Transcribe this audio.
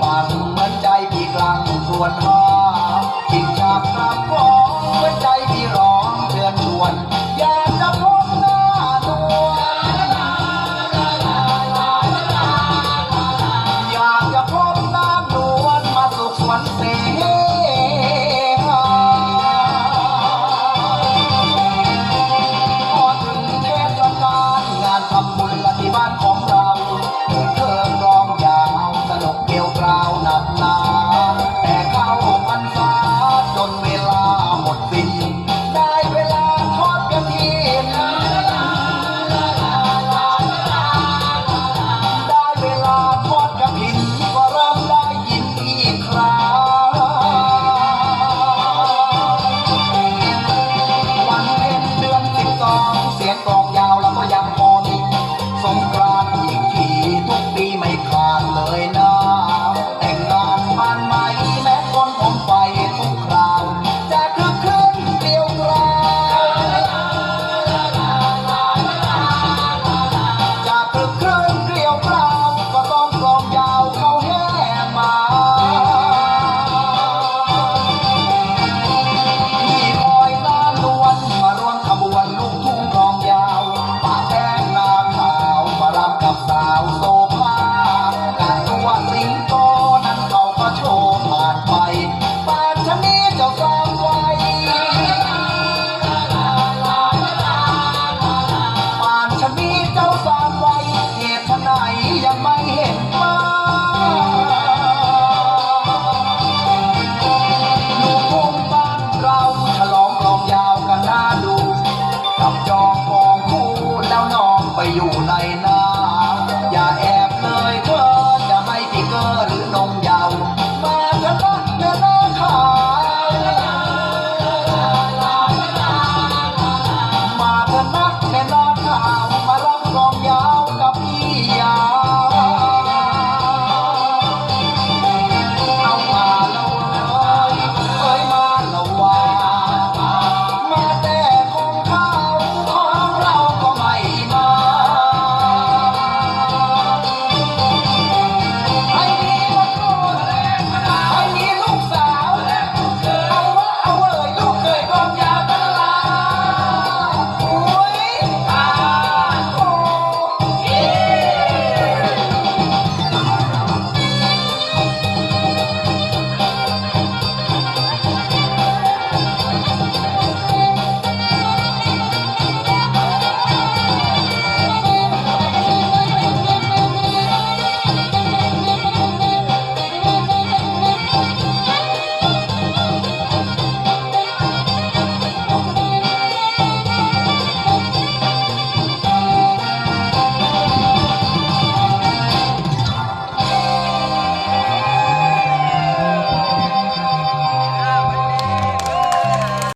ป่าถึงเหมือนใจที่กลางอยู่ส่วนหากินชากกลางฟ้อเหมือนใจ อยู่ในน้